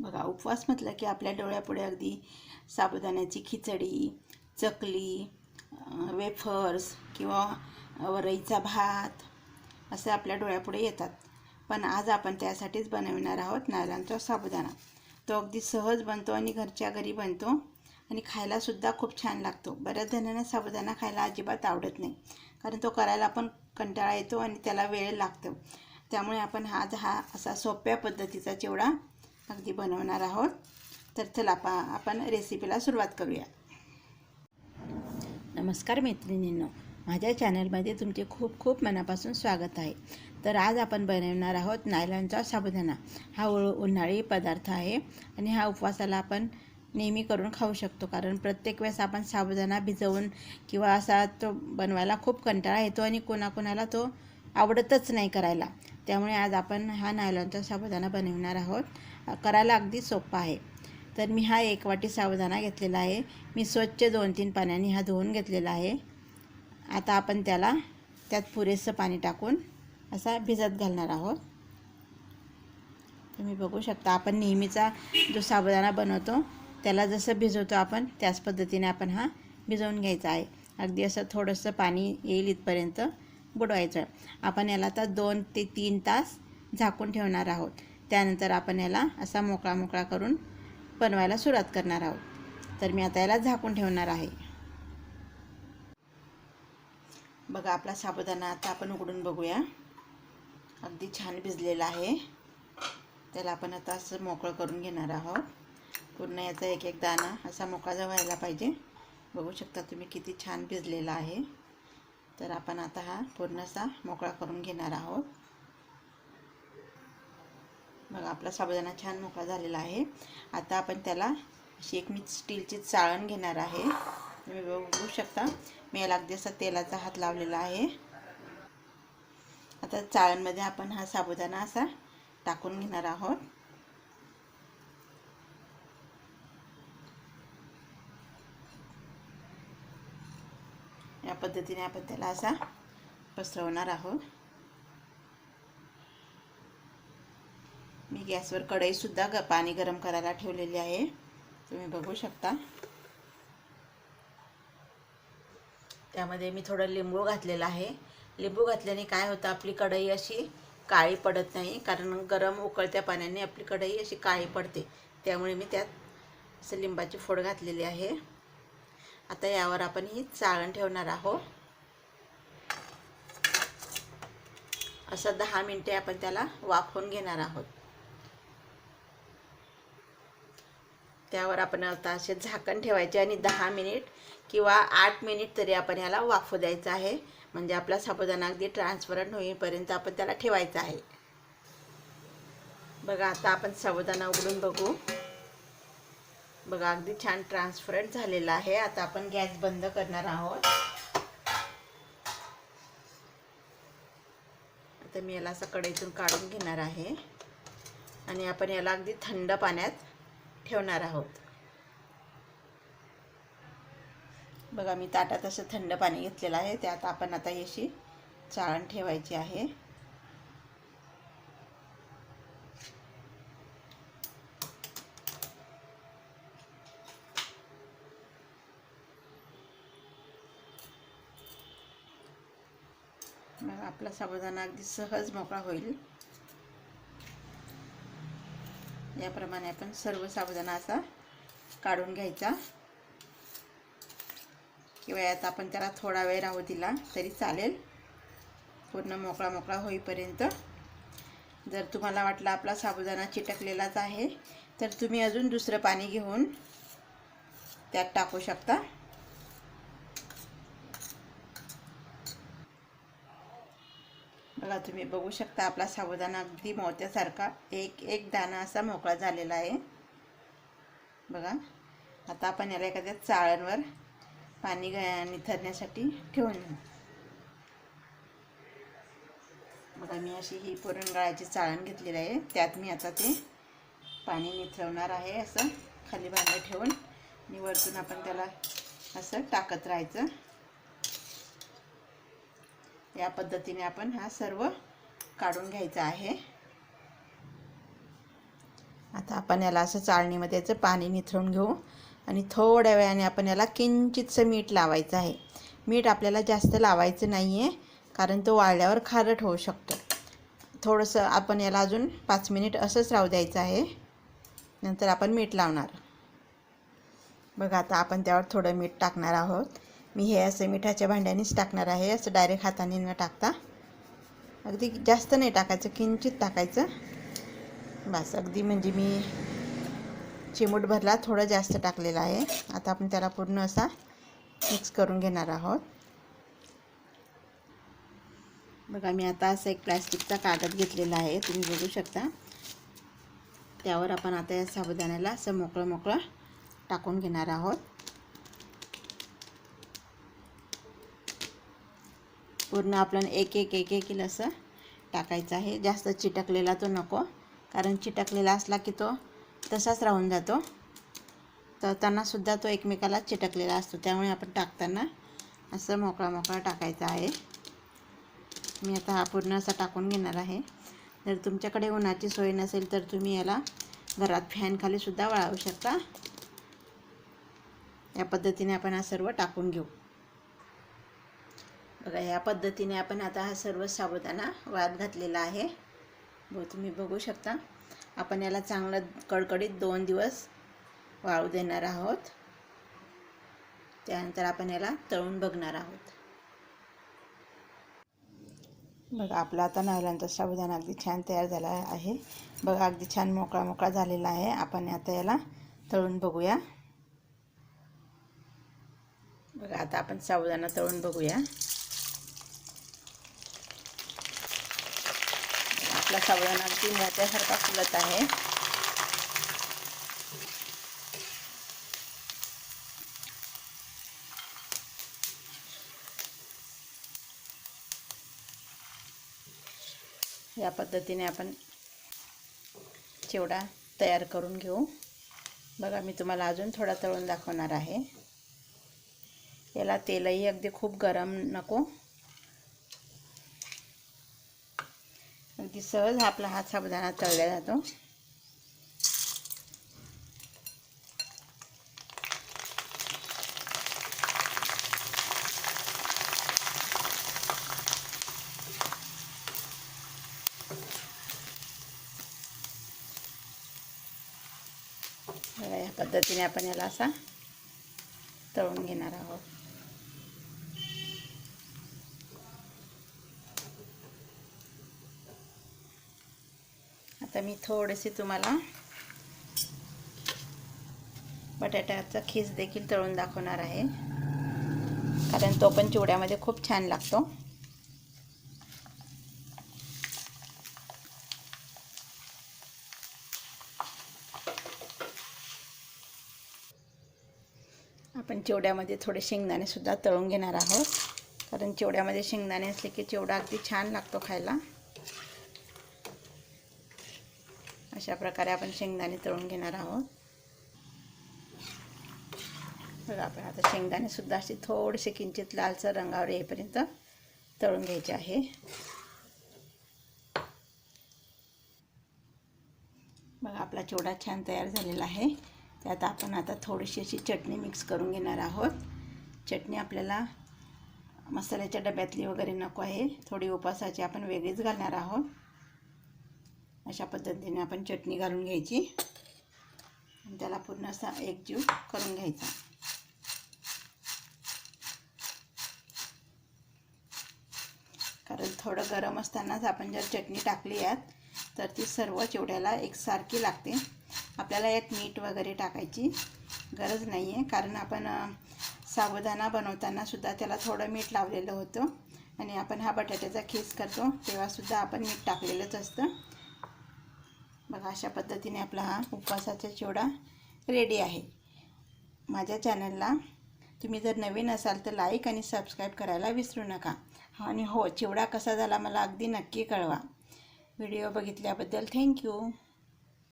बघा उपवास म्हटलं की आपल्या डोळ्यापुढे अगदी साबुदाण्याची खिचडी चकली वेफर्स किंवा वरईचा भात असे आपल्या डोळ्यापुढे येतात. पण आज आपण त्यासाठीच बनविणार आहोत नारळांचा साबुदाणा. तो अगदी सहज बनतो आणि घरच्या घरी बनतो आणि खायलासुद्धा खूप छान लागतो. बऱ्याच जणांना साबुदाणा खायला अजिबात आवडत नाही कारण तो करायला पण कंटाळा येतो आणि त्याला वेळ लागतो. त्यामुळे आपण आज हा असा सोप्या पद्धतीचा चिवडा अगदी बनवणार आहोत. तर चला पा आपण रेसिपीला सुरुवात करूया. नमस्कार मैत्रिणींनो. माझ्या चॅनलमध्ये तुमचे खूप खूप मनापासून स्वागत आहे. तर आज आपण बनवणार आहोत नायलॉनचा साबुदाणा. हा उन्हाळी पदार्थ आहे आणि हा उपवासाला आपण नेहमी करून खाऊ शकतो. कारण प्रत्येक वेळेस आपण साबुदाणा भिजवून किंवा असा तो बनवायला खूप कंटाळा येतो आणि कोणाकोणाला तो आवडतच नाही करायला. त्यामुळे आज आपण हा नायलॉनचा साबुदाणा बनवणार आहोत. करायला अगदी सोपा आहे. तर मी हा एक वाटी साबुदाणा घेतलेला आहे. मी स्वच्छ दोन तीन पाण्याने हा धुवून घेतलेला आहे. आता आपण त्याला त्यात पुरेसं पाणी टाकून असा भिजत घालणार आहोत. तुम्ही बघू शकता आपण नेहमीचा जो साबुदाणा बनवतो त्याला जसं भिजवतो आपण त्याच पद्धतीने आपण हा भिजवून घ्यायचा आहे. अगदी असं थोडंसं पाणी येईल इथपर्यंत. बुडवायचं आपण याला आता दोन ते तीन तास झाकून ठेवणार आहोत. त्यानंतर आपण याला असा मोकळा मोकळा करून बनवायला सुरुवात करणार आहोत. तर मी आता याला झाकून ठेवणार आहे. बघा आपला साबुदाणा आता आपण उघडून बघूया. अगदी छान भिजलेला आहे. त्याला आपण आता असं मोकळं करून घेणार आहोत. पूर्ण याचा एक एक दाणा असा मोकळा व्हायला पाहिजे. बघू शकता तुम्ही किती छान भिजलेला आहे. तर आपण आता हा पूर्णसा मोकळा करून घेणार आहोत. बघा आपला साबुदाणा छान मोकळा झालेला आहे. आता आपण त्याला अशी एक मी स्टीलची चाळण घेणार आहे. तुम्ही बघू शकता मी याला अगदी असा तेलाचा हात लावलेला आहे. आता चाळणमध्ये आपण हा साबुदाणा असा टाकून घेणार आहोत. पद्धतीने आपण त्याला असा पसरवणार आहोत. मी गॅसवर कढईसुद्धा ग पाणी गरम करायला ठेवलेली आहे. तुम्ही बघू शकता. त्यामध्ये मी थोडं लिंबू घातलेलं आहे. लिंबू घातल्याने काय होतं आपली कढई अशी काळी पडत नाही. कारण गरम उकळत्या पाण्याने आपली कढई अशी काळी पडते. त्यामुळे मी त्यात असं लिंबाची फोड घातलेली आहे. आता यावर आपण ही चाळण ठेवणार आहोत. असं दहा मिनटे आपण त्याला वाफवून घेणार आहोत. त्यावर आपण आता असे झाकण ठेवायचे आणि दहा मिनिट किंवा आठ मिनिट तरी आपण याला वाफू द्यायचं आहे. म्हणजे आपला साबुदाणा अगदी ट्रान्सपरंट होईपर्यंत आपण त्याला ठेवायचं आहे. बघा आता आपण साबुदाणा उघडून बघू. बघा अगदी छान ट्रान्सपरंट झालेला आहे. आता आपण गॅस बंद करणार आहोत. आता मी याला असं कढईतून काढून घेणार आहे. आणि आपण याला अगदी थंड पाण्यात ठेवणार आहोत. बघा मी ताटात असं थंड पाणी घेतलेलं आहे. त्यात आपण आता अशी चाळण ठेवायची आहे. आपला साबुदाणा अगदी सहज मोकळा होईल. याप्रमाणे आपण सर्व साबुदाणा असा काढून घ्यायचा. किंवा यात आपण त्याला थोडा वेळ राहू दिला तरी चालेल. पूर्ण मोकळा मोकळा होईपर्यंत. जर तुम्हाला वाटलं आपला साबुदाणा चिटकलेलाच आहे तर तुम्ही अजून दुसरं पाणी घेऊन त्यात टाकू शकता. बघा तुम्ही बघू शकता आपला साबुदाणा अगदी मोत्यासारखा एक एक दाणा असा मोकळा झालेला आहे. बघा आता आपण याला एखाद्या चाळणवर पाणी निथरण्यासाठी ठेवून बघा मी अशी ही पुरणगाळाची चाळण घेतलेली आहे. त्यात मी आता ते पाणी निथरवणार आहे असं खाली भांडं ठेवून. आणि वरतून आपण त्याला असं टाकत राहायचं. या पद्धतीने आपण हा सर्व काढून घ्यायचा आहे. आता आपण याला असं चाळणीमध्ये याचं पाणी निथळून घेऊ आणि थोड्या वेळाने आपण याला किंचितसं मीठ लावायचं आहे. मीठ आपल्याला जास्त लावायचं नाही आहे कारण तो वाळल्यावर खारट होऊ शकतो. थोडंसं आपण याला अजून पाच मिनिट असंच राहू द्यायचं आहे. नंतर आपण मीठ लावणार. बघा आता आपण त्यावर थोडं मीठ टाकणार आहोत. मी हे असं मिठाच्या भांड्यानेच टाकणार आहे. असं डायरेक्ट हाताने न टाकता. अगदी जास्त नाही टाकायचं किंचित टाकायचं. बस अगदी म्हणजे मी चिमूट भरला थोडं जास्त टाकलेलं आहे. आता आपण त्याला पूर्ण असा मिक्स करून घेणार आहोत. बघा मी आता असं एक प्लॅस्टिकचा कागद घेतलेला आहे. तुम्ही बघू शकता. त्यावर आपण आता या साबुदाण्याला असं मोकळं मोकळं टाकून घेणार आहोत. पूर्ण आपण एक एक एक एक असं टाकायचं आहे. जास्त चिटकलेला तो नको कारण चिटकलेला असला की तो तसाच राहून जातो. तर त्यांनासुद्धा तो एकमेकाला चिटकलेला असतो. त्यामुळे आपण टाकताना असं मोकळा मोकळा टाकायचा आहे. मी आता हा पूर्ण असा टाकून घेणार आहे. जर तुमच्याकडे उन्हाची सोय नसेल तर तुम्ही याला घरात फॅनखालीसुद्धा वळावू शकता. या पद्धतीने आपण हा सर्व टाकून घेऊ. बघा ह्या पद्धतीने आपण आता हा सर्व साबुदाणा वाद घातलेला आहे. व तुम्ही बघू शकता. आपण याला चांगलं कडकडीत दोन दिवस वाळू देणार आहोत. त्यानंतर आपण याला तळून बघणार आहोत. बघा आपला आता नायलांचा साबुदाणा अगदी छान तयार झाला आहे. बघा अगदी छान मोकळा मोकळा झालेला आहे. आपण आता याला तळून बघूया. बघा आता आपण साबुदाणा तळून बघूया. आपला अगदी मोत्यासारखा फुलत आहे. या पद्धतीने आपण चिवडा तयार करून घेऊ. बघा मी तुम्हाला अजून थोडा तळून दाखवणार आहे. याला तेलही अगदी खूप गरम नको. अगदी सहज आपला हात साबुदाणा तळला जातो. या पद्धतीने आपण याला असा तळून घेणार आहोत. आता मी थोडेसे तुम्हाला बटाट्याचा खीस देखील तळून दाखवणार आहे. कारण तो पण चिवड्यामध्ये खूप छान लागतो. आपण चिवड्यामध्ये थोडे शेंगदाणेसुद्धा तळून घेणार आहोत. कारण चिवड्यामध्ये शेंगदाणे असले की चिवडा अगदी छान लागतो खायला. अशा प्रकारे आपण शेंगदाणे तळून घेणार आहोत. बघा आपण आता शेंगदाणेसुद्धा असे थोडेसे किंचित लालसर रंगावर येईपर्यंत तळून घ्यायचे आहे. बघा आपला चिवडा छान तयार झालेला आहे. त्यात आपण आता थोडीशी अशी चटणी मिक्स करून घेणार आहोत. चटणी आपल्याला मसाल्याच्या डब्यातली वगैरे नको आहे. थोडी उपासाची आपण वेगळीच घालणार आहोत. अशा पद्धतीने आपण चटणी घालून घ्यायची. आणि त्याला पूर्ण असा एकजीव करून घ्यायचा. कारण थोडं गरम असतानाच आपण जर चटणी टाकली यात तर ती सर्व चिवड्याला एकसारखी लागते. आपल्याला यात मीठ वगैरे टाकायची गरज नाही आहे कारण आपण साबुदाणा बनवताना सुद्धा त्याला थोडं मीठ लावलेलं होतं. आणि आपण हा बटाट्याचा खीस करतो तेव्हासुद्धा आपण मीठ टाकलेलंच असतं. बघा अशा पद्धतीने आपला हा उपवासाचा चिवडा रेडी आहे. माझ्या चॅनलला तुम्ही जर नवीन असाल तर लाईक आणि सबस्क्राईब करायला विसरू नका. आणि हो चिवडा कसा झाला मला अगदी नक्की कळवा. Video बघितल्याबद्दल thank you